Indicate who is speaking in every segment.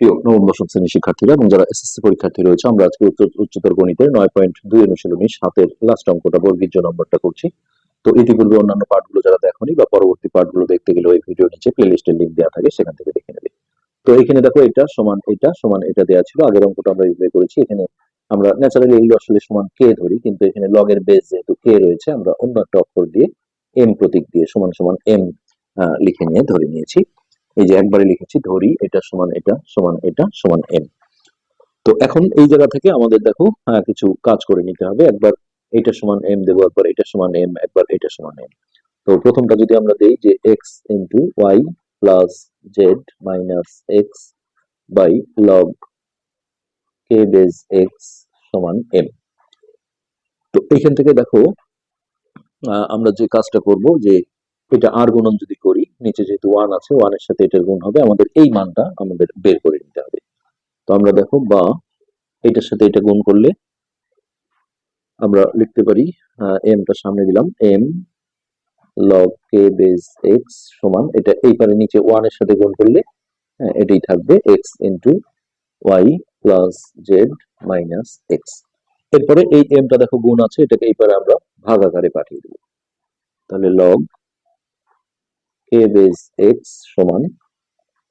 Speaker 1: প্রিয় নবম, দশম শ্রেণির শিক্ষার্থীরা এবং যারা এসএসসি পরীক্ষার্থী রয়েছে, আমরা আজকে উচ্চ- উচ্চতর গণিতের নয় পয়েন্ট দুই অনুশীলনী সাতের লাস্ট অঙ্কটা বর্গীর্য নম্বরটা করছি। তো ইতিপূর্বে অন্যান্য পার্টগুলো যারা দেখোনি বা পরবর্তী পার্টগুলো দেখতে গেলে ওই ভিডিও নিচে প্লে লিস্টের লিঙ্ক দেওয়া থাকে, সেখান থেকে দেখে নেবে। তো এখানে দেখো এটা সমান এটা সমান এটা দেওয়া ছিল, আগের অঙ্কটা আমরা ইউজ করেছি। এখানে আমরা ন্যাচারালি এগুলো আসলে সমান কে ধরি, কিন্তু এখানে লগের বেস যেহেতু কে রয়েছে, আমরা অন্য একটা অক্ষর দিয়ে এম প্রতীক দিয়ে সমান সমান এম লিখে নিয়ে ধরে নিয়েছি। এই যে একবারে লিখেছি ধরি, এটা সমান এটা সমান এটা, সমান এম তো এখন এই জায়গা থেকে আমাদের দেখো কিছু কাজ করে নিতে হবে। একবার এটা সমান এম দেবো, একবার এটা সমান এম একবার এটা সমান এম তো প্রথমটা যদি আমরা দেই যে x into y plus z minus x by log k base x সমান এম তো এইখান থেকে দেখো আমরা যে কাজটা করব যে এটা আর গুণন যদি করি নিচে যেহেতু ওয়ান আছে ওয়ানের সাথে এটার গুণ হবে আমাদের এই মানটা আমাদের বের করে নিতে হবে। তো আমরা দেখো বা এটার সাথে এটা গুণ করলে আমরা লিখতে পারি এমটা সামনে দিলাম m log k base x সমান এটা এই পারে নিচে ওয়ানের সাথে গুণ করলে হ্যাঁ, এটাই থাকবে x into y plus z minus x এরপরে এই এমটা দেখো গুণ আছে এটাকে এই পারে আমরা ভাগ আকারে পাঠিয়ে দেবো। তাহলে লগ কে বেজ এক্স সমান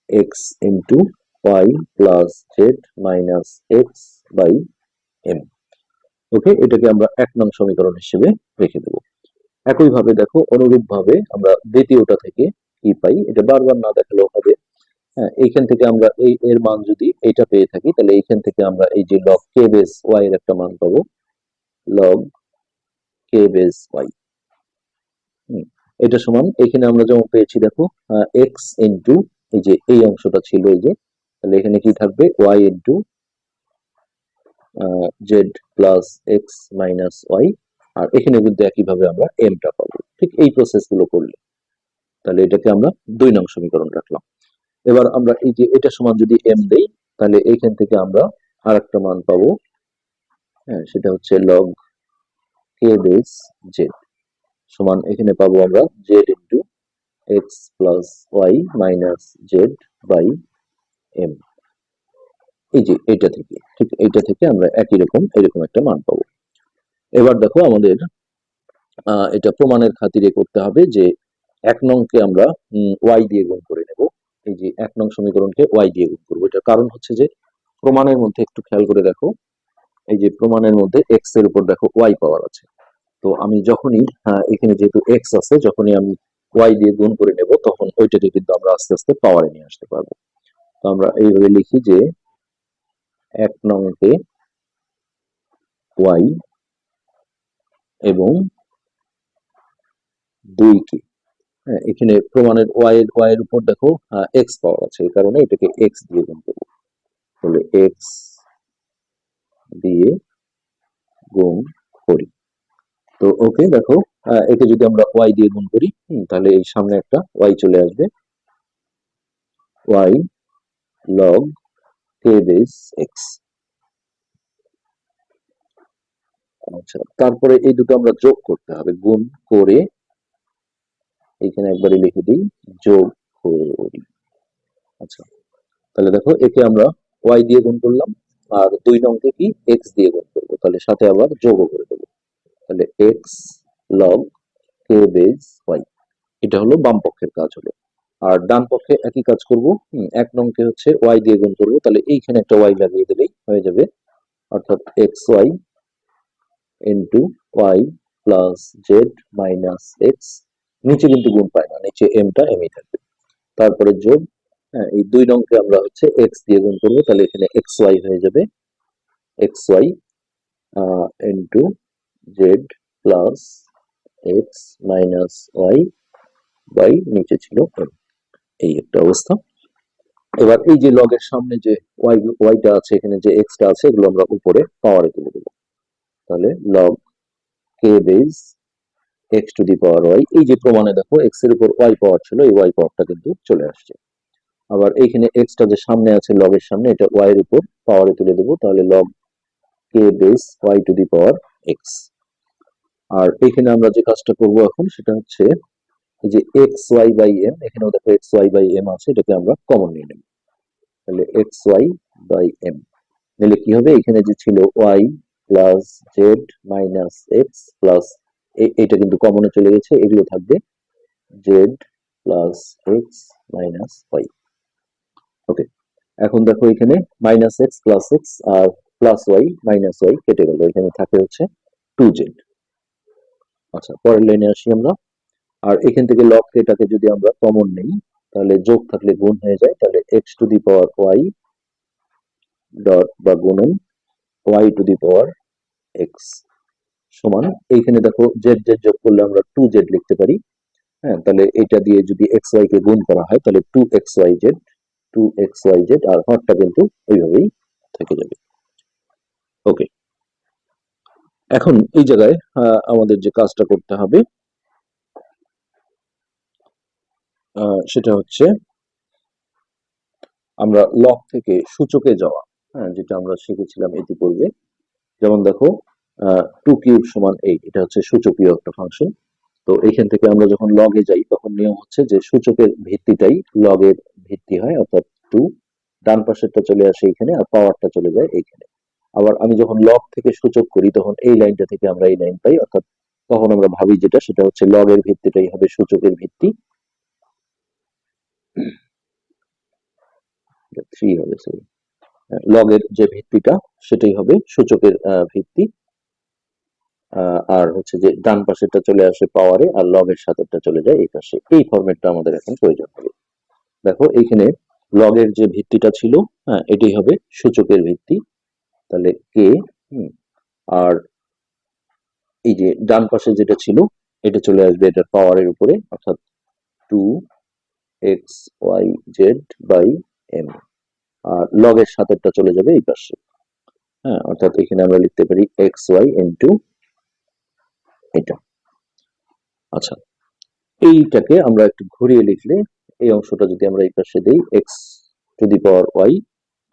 Speaker 1: x into y plus z minus x by m okay এটাকে আমরা এক নং সমীকরণ হিসেবে রেখে দেবো। একইভাবে দেখো অনুরূপ ভাবে আমরা দ্বিতীয়টা থেকে কি পাই? এটা বারবার না দেখালেও হবে। হ্যাঁ এইখান থেকে আমরা এই এর মান যদি এটা পেয়ে থাকি, তাহলে এইখান থেকে আমরা এই যে লগ কে বেস ওয়াই এর একটা মান পাবো। লগ কে বেস ওয়াই এটা সমান, এখানে আমরা যেমন পেয়েছি, দেখো এক্স ইন্টু এই যে এই অংশটা ছিল, এই যে, তাহলে এখানে কি থাকবে? Y into z plus x minus y আর এখানে কিন্তু একইভাবে আমরা এমটা পাবো। ঠিক এই প্রসেসগুলো করলে। তাহলে এটাকে আমরা দুই নং সমীকরণ রাখলাম। এবার আমরা এই যে এটা সমান যদি এম দেই, তাহলে এইখান থেকে আমরা আর একটা মান পাবো। হ্যাঁ সেটা হচ্ছে লগ কে বেস জেড সমান এখানে পাবো আমরা z into x plus y minus z by m এই যে এটা থেকে, ঠিক এইটা থেকে আমরা একই রকম, এরকম একটা মান পাবো। এবার দেখো আমাদের এটা প্রমাণের খাতিরে করতে হবে যে এক নংকে আমরা ওয়াই দিয়ে গুণ করে নেব। এই যে এক নং সমীকরণকে ওয়াই দিয়ে গুণ করব। এটার কারণ হচ্ছে যে প্রমাণের মধ্যে একটু খেয়াল করে দেখো। এই যে প্রমাণের মধ্যে এক্সের উপর দেখো ওয়াই পাওয়ার আছে। তো আমি যখনই আহ, এখানে যেহেতু এক্স আছে যখনই আমি ওয়াই দিয়ে গুণ করে নেব তখন ওইটাকে কিন্তু আমরা আস্তে আস্তে পাওয়ারে নিয়ে আসতে পারব। তো আমরা এইভাবে লিখি যে এক নংকে ওয়াই এবং দুই কে হ্যাঁ, এখানে প্রমাণের ওয়াই এর ওয়াই এর উপর দেখো এক্স পাওয়ার আছে এই কারণে এটাকে এক্স দিয়ে গুণ করব। তাহলে এক্স দিয়ে গুণ করি। তো ওকে দেখো একে যদি আমরা ওয়াই দিয়ে গুণ করি তাহলে এই সামনে একটা ওয়াই চলে আসবে। Y log k base x আচ্ছা তারপরে এই দুটো আমরা যোগ করতে হবে, গুণ করে এখানে একবারে লিখে দিই, যোগ করি। আচ্ছা তাহলে দেখো, একে আমরা ওয়াই দিয়ে গুণ করলাম, আর দুই নংকে কি এক্স দিয়ে গুণ করব, তাহলে সাথে আবার যোগও করে দেবো। তাহলে x log k base y এটা হলো বাম পক্ষের কাজ হলো। আর ডান পক্ষে একই কাজ করব এক নংকে হচ্ছে ওয়াই দিয়ে গুণ করব, তাহলে এইখানে একটা ওয়াই লাগিয়ে দিলেই হয়ে যাবে। অর্থাৎ x y into y plus z minus x নিচে কিন্তু গুণ পায় না, নিচে এমটা এমই থাকবে। তারপরে যোগ হ্যাঁ এই দুই নংকে আমরা হচ্ছে এক্স দিয়ে গুণ করব, তাহলে এখানে এক্স ওয়াই হয়ে যাবে। X y into z plus x minus y by নিচে ছিল এই একটা অবস্থা। এবার এই যে লগের সামনে যে ওয়াই ওয়াইটা আছে, এখানে যে এক্সটা আছে, এগুলো আমরা উপরে পাওয়ারে তুলে দেবো। তাহলে log k base x to the power y এই যে প্রমাণে দেখো এক্সের উপর ওয়াই পাওয়ার ছিল, এই ওয়াই পাওয়ারটা কিন্তু চলে আসছে। আবার এইখানে এক্সটা যে সামনে আছে লগের সামনে, এটা ওয়াই এর উপর পাওয়ারে তুলে দেবো। তাহলে log k base y to the power x আর এখানে আমরা যে কাজটা করব এখন সেটা হচ্ছে যে এক্স ওয়াই বাই এম এখানেও দেখো এক্স ওয়াই বাই এম আছে, এটাকে আমরা কমন নিয়ে নেব। তাহলে এক্স ওয়াই বাই এম নিলে কি হবে? এখানে যে ছিল y plus z minus x plus এটা কিন্তু কমনে চলে গেছে, এগুলো থাকবে z plus x minus y okay এখন দেখো এখানে মাইনাস এক্স প্লাস এক্স আর প্লাস ওয়াই মাইনাস ওয়াই কেটে গেল। এখানে থাকে হচ্ছে টু জেড আচ্ছা পরের লাইনে আসি আমরা। আর এখান থেকে লক এটাকে যদি আমরা কমন নেই, তাহলে যোগ থাকলে গুণ হয়ে যায়, তাহলে x to the power y dot বা গুণন y to the power x সমান। এইখানে দেখো জেড জেড যোগ করলে আমরা টু জেড লিখতে পারি। হ্যাঁ তাহলে এটা দিয়ে যদি এক্স ওয়াই কে গুণ করা হয়, তাহলে two x y z two x y z আর হরটা কিন্তু ওইভাবেই থেকে যাবে। ওকে এখন এই জায়গায় আমাদের যে কাজটা করতে হবে সেটা হচ্ছে আমরা লগ থেকে সূচকে যাওয়া হ্যাঁ যেটা আমরা শিখেছিলাম ইতিপূর্বে। যেমন দেখো টু কিউব সমান এইট এটা হচ্ছে সূচকীয় একটা ফাংশন তো এইখান থেকে আমরা যখন লগে যাই, তখন নিয়ম হচ্ছে যে সূচকের ভিত্তিটাই লগের ভিত্তি হয়, অর্থাৎ টু ডান পাশেরটা চলে আসে এখানে আর পাওয়ারটা চলে যায় এইখানে। আবার আমি যখন লগ থেকে সূচক করি, তখন এই লাইনটা থেকে আমরা এই লাইন পাই, অর্থাৎ তখন আমরা ভাবি যেটা, সেটা হচ্ছে লগের ভিত্তিটাই হবে সূচকের ভিত্তি। লগের যে ভিত্তিটা, সেটাই হবে সূচকের ভিত্তি। আর হচ্ছে যে ডান পাশেরটা চলে আসে পাওয়ারে আর লগের সাথেটা চলে যায় এই পাশে। এই ফরম্যাটটা আমাদের এখন প্রয়োজন হবে। দেখো, এইখানে লগের যে ভিত্তিটা ছিল হ্যাঁ এটাই হবে সূচকের ভিত্তি। তাহলে কে আর এই যে ডান পাশে যেটা ছিল, এটা চলে আসবে এটার পাওয়ারের উপরে, অর্থাৎ two x y z by m আর লগের সাথেরটা চলে যাবে এই পাশে হ্যাঁ অর্থাৎ এখানে আমরা লিখতে পারি এক্স ওয়াই ইন্টু এটা। আচ্ছা এইটাকে আমরা একটু ঘুরিয়ে লিখলে, এই অংশটা যদি আমরা এই পাশে দিই x to the power y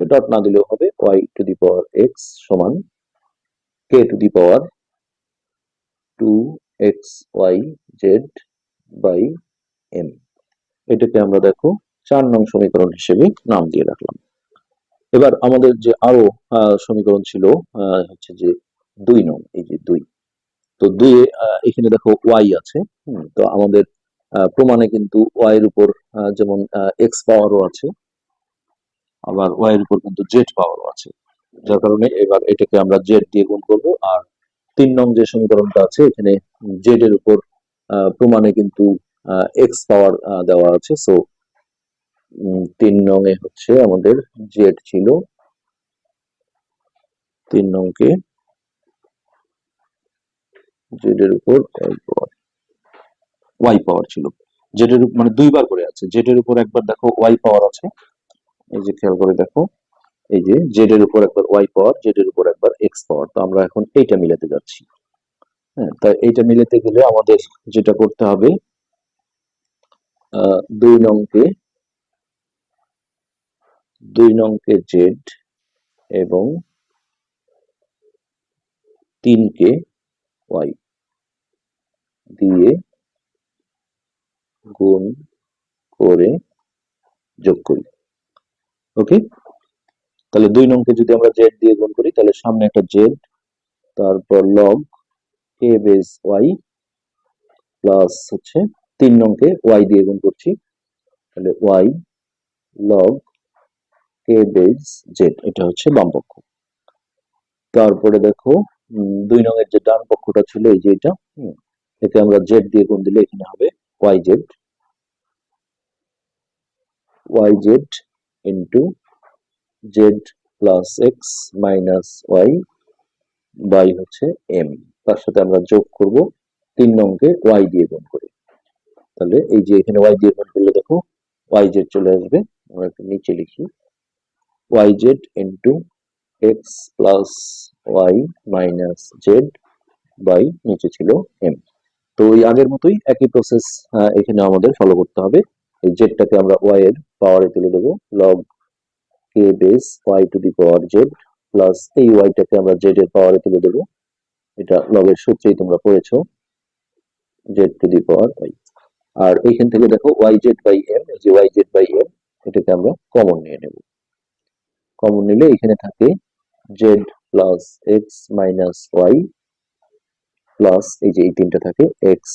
Speaker 1: dot না দিলেও হবে y to the power x সমান k to the power two x y z by m এটাকে আমরা দেখো চার নং সমীকরণ হিসেবে নাম দিয়ে রাখলাম। এবার আমাদের যে আরও সমীকরণ ছিল হচ্ছে যে দুই নং এই যে দুই। তো আহ, এখানে দেখো ওয়াই আছে তো আমাদের প্রমাণে কিন্তু ওয়াই এর উপর যেমন এক্স পাওয়ারও আছে আবার ওয়াই এর উপর কিন্তু জেড পাওয়ারও আছে। যার কারণে এবার এটাকে আমরা জেড দিয়ে গুণ করব। আর তিন নং যে সমীকরণটা আছে, এখানে জেড এর উপর প্রমাণে কিন্তু এক্স পাওয়ার দেওয়া আছে। সো তিন নং এ হচ্ছে আমাদের জেড ছিল। তিন নংকে জেড এর উপর ওয়াই পাওয়ার পাওয়ার ছিল। জেড এর মানে দুইবার করে আছে। জেড এর উপর একবার দেখো ওয়াই পাওয়ার আছে। এই যে খেয়াল করে দেখো, এই যে জেড এর উপর একবার ওয়াই পাওয়ার জেড এর উপর একবার এক্স পাওয়ার, তো আমরা এখন এইটা মিলাতে যাচ্ছি। হ্যাঁ তাই এইটা মিলাতে গেলে আমাদের যেটা করতে হবে দুই নংকে দুই নংকে জেড এবং তিনকে ওয়াই দিয়ে গুণ করে যোগ করি। ওকে তাহলে দুই নংকে যদি আমরা জেড দিয়ে গুণ করি, তাহলে সামনে একটা জেড তারপর log k base y plus হচ্ছে তিন নংকে ওয়াই দিয়ে গুণ করছি। তাহলে y log k base z এটা হচ্ছে বাম পক্ষ। তারপরে দেখো দুই নংয়ের যে ডান পক্ষটা ছিল, এই যে এটা এতে আমরা জেড দিয়ে গুণ দিলে এখানে হবে y z y z into z plus x minus y by হচ্ছে এম তার সাথে আমরা যোগ করব তিন নংকে ওয়াই দিয়ে গুণ করে। তাহলে এই যে এখানে ওয়াই দিয়ে গুণ করলে দেখো ওয়াই জেড চলে আসবে। আমরা একটু নিচে লিখি। Y z into x plus y minus z by নিচে ছিল এম তো ওই আগের মতোই একই প্রসেস এখানে আমাদের ফলো করতে হবে। এই জেডটাকে আমরা ওয়াই এর পাওয়ারে তুলে দেবো। Log k base y to the power z plus এই ওয়াইটাকে আমরা জেড এর পাওয়ারে তুলে দেবো। এটা লগের সূত্রেই তোমরা পড়েছো। Z to the power y আর এইখান থেকে দেখো ওয়াই জেড বাই এম যে ওয়াই জেড বাই এম এটাকে আমরা কমন নিয়ে নেব। কমন নিলে এখানে থাকে z plus x minus y plus এই যে এই তিনটা থাকে x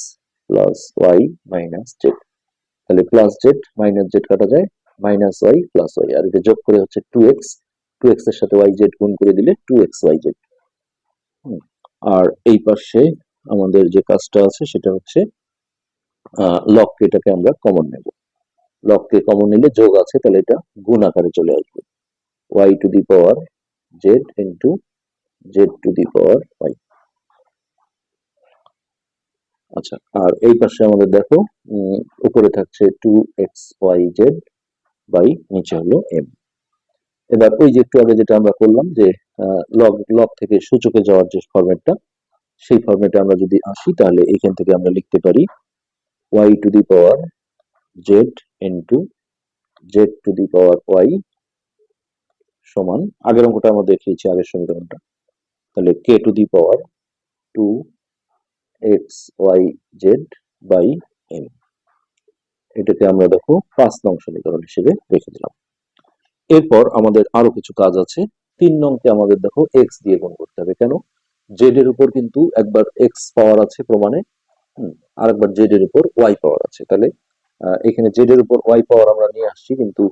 Speaker 1: plus y minus z তাহলে প্লাস জেড মাইনাস জেড কাটা যায় মাইনাস ওয়াই প্লাস ওয়াই আর এটা যোগ করে হচ্ছে টু এক্স টু এক্সের সাথে ওয়াই জেড গুণ করে দিলে টু এক্স ওয়াই জেড আর এই পাশে আমাদের যে কাজটা আছে সেটা হচ্ছে লক এটাকে আমরা কমন নেব। লককে কমন নিলে যোগ আছে, তাহলে এটা গুণ আকারে চলে আসবে। Y to the power z into z to the power y আচ্ছা আর এই পাশে আমাদের দেখো উপরে থাকছে two x y z by নিচে হলো এম এবার ওই যে একটু আগে যেটা আমরা করলাম যে লগ লগ থেকে সূচকে যাওয়ার যে ফরম্যাটটা সেই ফরম্যাটে আমরা যদি আসি, তাহলে এখান থেকে আমরা লিখতে পারি y to the power z into z to the power y সমান, আগের অঙ্কটা আমরা দেখিয়েছি, আগের সমীকরণটা। তাহলে k to the power two x y z by m এটাকে আমরা দেখো পাঁচ নং সমীকরণ হিসেবে রেখে দিলাম। এরপর আমাদের আরও কিছু কাজ আছে। তিন নংকে আমাদের দেখো এক্স দিয়ে গুণ করতে হবে। কেন? জেড এর উপর কিন্তু একবার এক্স পাওয়ার আছে প্রমাণে। আর একবার জেড এর উপর ওয়াই পাওয়ার আছে। তাহলে এখানে জেড এর উপর ওয়াই পাওয়ার আমরা নিয়ে আসছি, কিন্তু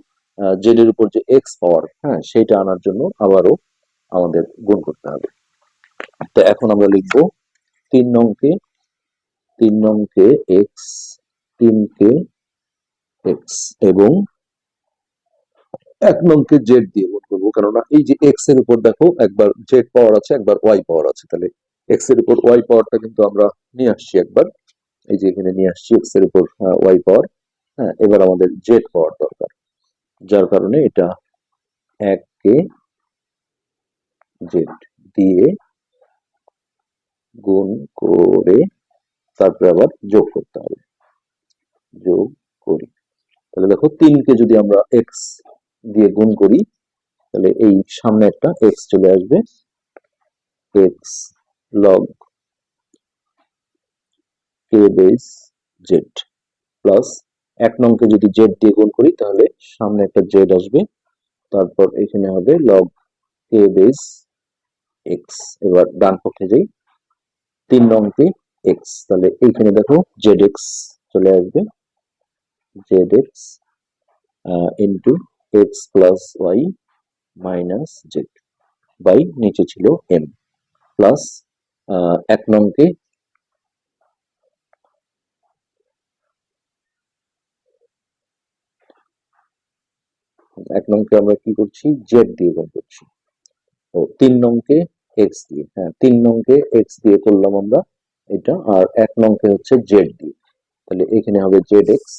Speaker 1: জেড এর উপর যে এক্স পাওয়ার হ্যাঁ সেটা আনার জন্য আবারও আমাদের গুণ করতে হবে। তো এখন আমরা লিখব তিন নংকে তিন নংকে এক্স তিনকে এক্স এবং এক নংকে জেড দিয়ে গুণ করব। কেননা এই যে এক্সের উপর দেখো, একবার জেড পাওয়ার আছে, একবার ওয়াই পাওয়ার আছে। তাহলে এক্সের উপর ওয়াই পাওয়ারটা কিন্তু আমরা নিয়ে আসছি একবার। এই যে এখানে নিয়ে আসছি এক্সের উপর ওয়াই পাওয়ার হ্যাঁ এবার আমাদের জেড পাওয়ার দরকার। যার কারণে এটা এক কে জেড দিয়ে গুণ করে তারপরে আবার যোগ করতে হবে। যোগ করি। তাহলে দেখো তিনকে যদি আমরা এক্স দিয়ে গুণ করি, তাহলে এই সামনে একটা এক্স চলে আসবে x log k base z plus এক নংকে যদি জেড দিয়ে গুণ করি, তাহলে সামনে একটা জেড আসবে, তারপর এখানে হবে লগ কে বেস এক্স এবার ডান পক্ষে যাই তিন নংকে এক্স তাহলে এইখানে দেখো জেড এক্স চলে আসবে। Z x into x plus y minus z by নিচে ছিল এম প্লাস এক নংকে এক নংকে আমরা কি করছি? জেড দিয়ে গুণ করছি। ও, তিন নংকে এক্স দিয়ে। হ্যাঁ তিন নংকে এক্স দিয়ে করলাম আমরা এটা, আর এক নংকে হচ্ছে জেড দিয়ে। তাহলে এখানে হবে z x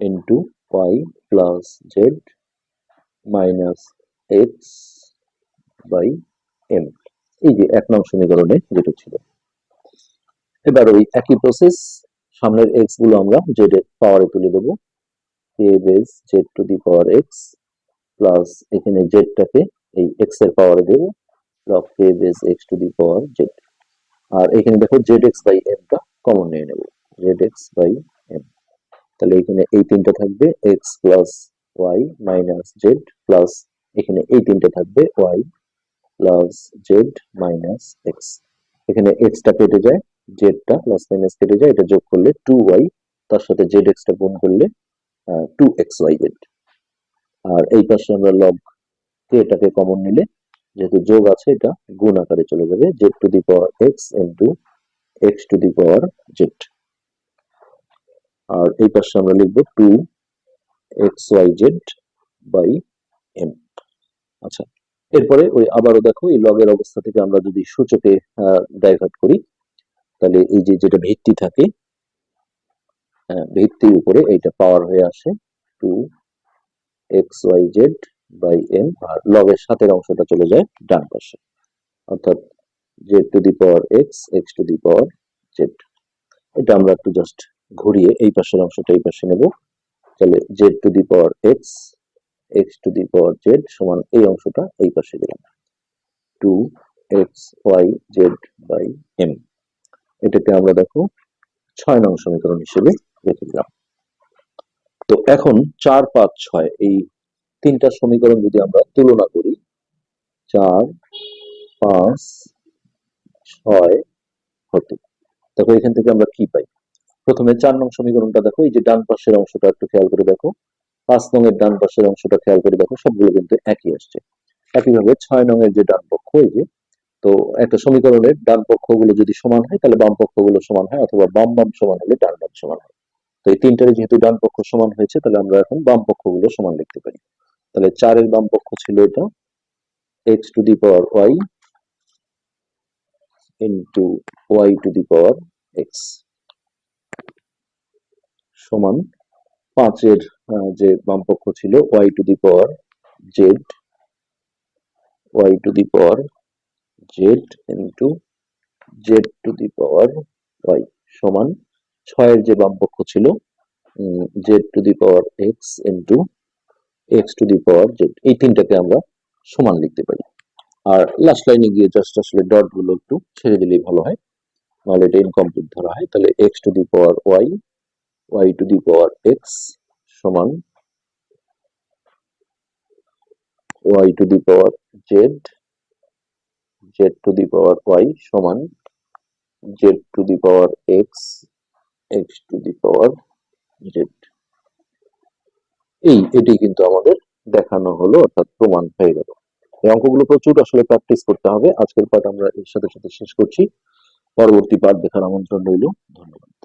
Speaker 1: into y plus z minus x by m এই যে এক নং সমীকরণে যেটা ছিল। এবার ওই একই প্রসেস সামনের এক্সগুলো আমরা জেড এর পাওয়ারে তুলে দেবো। K base z to the power x plus এখানে জেডটাকে এই এক্সের পাওয়ারে দেবো। Log k base x to the power z আর এখানে দেখো জেড এক্স বাই এমটা কমন নিয়ে নেব। জেড এক্স বাই তাহলে এখানে এই তিনটা থাকবে x plus y minus z plus এখানে এই তিনটা থাকবে y plus z minus x এখানে এক্সটা কেটে যায় জেডটা প্লাস মাইনাস কেটে যায়, এটা যোগ করলে টু ওয়াই তার সাথে জেড এক্সটা গুণ করলে টু এক্স ওয়াই জেড আর এই পাশে আমরা লগ কে এটাকে কমন নিলে, যেহেতু যোগ আছে, এটা গুণ আকারে চলে যাবে z to the power x into x to the power z আর এই পাশে আমরা লিখব two x y z by m. আচ্ছা এরপরে ওই আবারও দেখো, এই লগের অবস্থা থেকে আমরা যদি সূচকে ডাইভার্ট করি, তাহলে এই যে যেটা ভিত্তি থাকে ভিত্তির উপরে এইটা পাওয়ার হয়ে আসে two x y z by m, আর লগের সাথের অংশটা চলে যায় ডান পাশে। অর্থাৎ z to the power x x to the power z এটা আমরা একটু জাস্ট ঘুরিয়ে এই পাশের অংশটা এই পাশে নেব। তাহলে z to the power x x to the power z সমান এই অংশটা এই পাশে দিলাম। Two x y z by m এটাকে আমরা দেখো ছয় নং সমীকরণ হিসেবে রেখে দিলাম। তো এখন চার, পাঁচ, ছয় এই তিনটা সমীকরণ যদি আমরা তুলনা করি, চার, পাঁচ, ছয় হতে। দেখো এখান থেকে আমরা কি পাই? প্রথমে চার নং সমীকরণটা দেখো, এই যে ডান পাশের অংশটা একটু খেয়াল করে দেখো, পাঁচ নং এর ডান পাশের অংশটা খেয়াল করে দেখো, সবগুলো কিন্তু একই আসছে। একইভাবে ছয় নং এর যে ডান পক্ষ, এই যে, তো একটা সমীকরণের ডান পক্ষগুলো যদি সমান হয়, তাহলে বাম পক্ষগুলো সমান হয়, অথবা বাম বাম সমান হলে ডান ডান সমান হয়। তো এই তিনটারে যেহেতু ডান পক্ষ সমান হয়েছে, তাহলে আমরা এখন বাম পক্ষগুলো সমান লিখতে পারি। তাহলে চারের বাম পক্ষ ছিল এটা x to the power y into y to the power x সমান পাঁচের যে বামপক্ষ ছিল y to the power z y to the power z into z to the power y সমান ছয়ের যে বামপক্ষ ছিল z to the power x into x to the power z এই তিনটাকে আমরা সমান লিখতে পারি। আর লাস্ট লাইনে গিয়ে জাস্ট আসলে ডটগুলো একটু ছেড়ে দিলেই ভালো হয়। নাহলে এটা ইনকমপ্লিট ধরা হয়। তাহলে x to the power y y to the power x সমান y to the power z z to the power y সমান z to the power x x to the power z এই এটি কিন্তু আমাদের দেখানো হলো, অর্থাৎ প্রমাণ হয়ে গেল। এই অঙ্কগুলো প্রচুর, আসলে প্র্যাকটিস করতে হবে। আজকের পাঠ আমরা এর সাথে সাথে শেষ করছি। পরবর্তী পাঠ দেখার আমন্ত্রণ রইল। ধন্যবাদ।